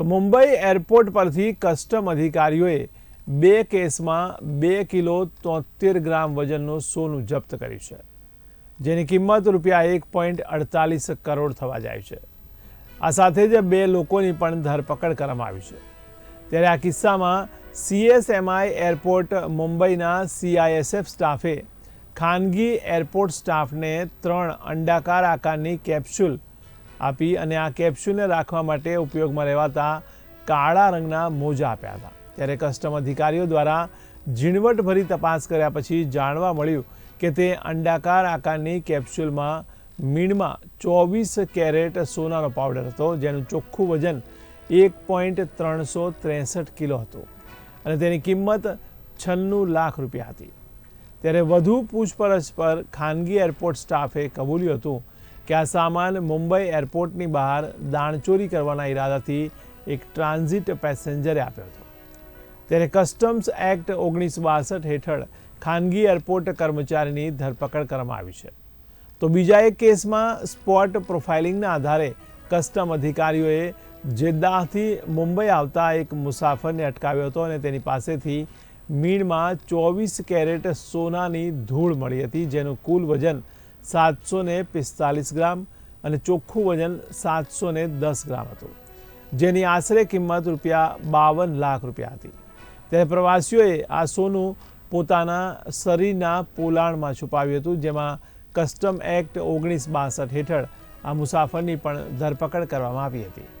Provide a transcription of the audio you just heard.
તો મુંબઈ એરપોર્ટ પરથી કસ્ટમ અધિકારીઓએ બે કેસમાં બે કિલો તોતેર ગ્રામ વજનનું સોનું જપ્ત કર્યું છે, જેની કિંમત રૂપિયા એક પોઈન્ટ અડતાલીસ કરોડ થવા જાય છે. આ સાથે જ બે લોકોની પણ ધરપકડ કરવામાં આવી છે. ત્યારે આ કિસ્સામાં સીએસએમઆઈ એરપોર્ટ મુંબઈના સીઆઈએસએફ સ્ટાફે ખાનગી એરપોર્ટ સ્ટાફને ત્રણ અંડાકાર આકારની કેપ્સ્યુલ આપી અને આ કેપ્સ્યુલને રાખવા માટે ઉપયોગમાં રહેવાતા કાળા રંગના મોજા આપ્યા હતા. ત્યારે કસ્ટમ અધિકારીઓ દ્વારા ઝીણવટભરી તપાસ કર્યા પછી જાણવા મળ્યું કે તે અંડાકાર આકારની કેપ્સ્યુલમાં મીણમાં ચોવીસ કેરેટ સોનાનો પાવડર હતો, જેનું ચોખ્ખું વજન એક પોઈન્ટ ત્રણસો ત્રેસઠ કિલો હતું અને તેની કિંમત છન્નું લાખ રૂપિયા હતી. ત્યારે વધુ પૂછપરછ પર ખાનગી એરપોર્ટ સ્ટાફે કબૂલ્યું હતું કે આ સામાન મુંબઈ એરપોર્ટની બહાર દાણચોરી કરવાના ઈરાદાથી એક ટ્રાન્ઝિટ પેસેન્જરે આપ્યો હતો. ત્યારે કસ્ટમ્સ એક્ટ ઓગણીસો બાસઠ હેઠળ ખાનગી એરપોર્ટ કર્મચારીની ધરપકડ કરવામાં આવી છે. તો બીજા એક કેસમાં સ્પોટ પ્રોફાઇલિંગના આધારે કસ્ટમ અધિકારીઓએ જેદ્દાહથી મુંબઈ આવતા એક મુસાફરને અટકાવ્યો હતો અને તેની પાસેથી મીણમાં ચોવીસ કેરેટ સોનાની ધૂળ મળી હતી, જેનું કુલ વજન સાતસો પિસ્તાલીસ ગ્રામ અને ચોખ્ખું વજન સાતસો દસ ગ્રામ હતું. જેની આશરે કિંમત રૂપિયા બાવન લાખ રૂપિયા હતી. ત્યારે પ્રવાસીઓએ આ સોનું પોતાના શરીરના પોલાણમાં છુપાવ્યું હતું, જેમાં કસ્ટમ એક્ટ ઓગણીસ બાસઠ હેઠળ આ મુસાફરની પણ ધરપકડ કરવામાં આવી હતી.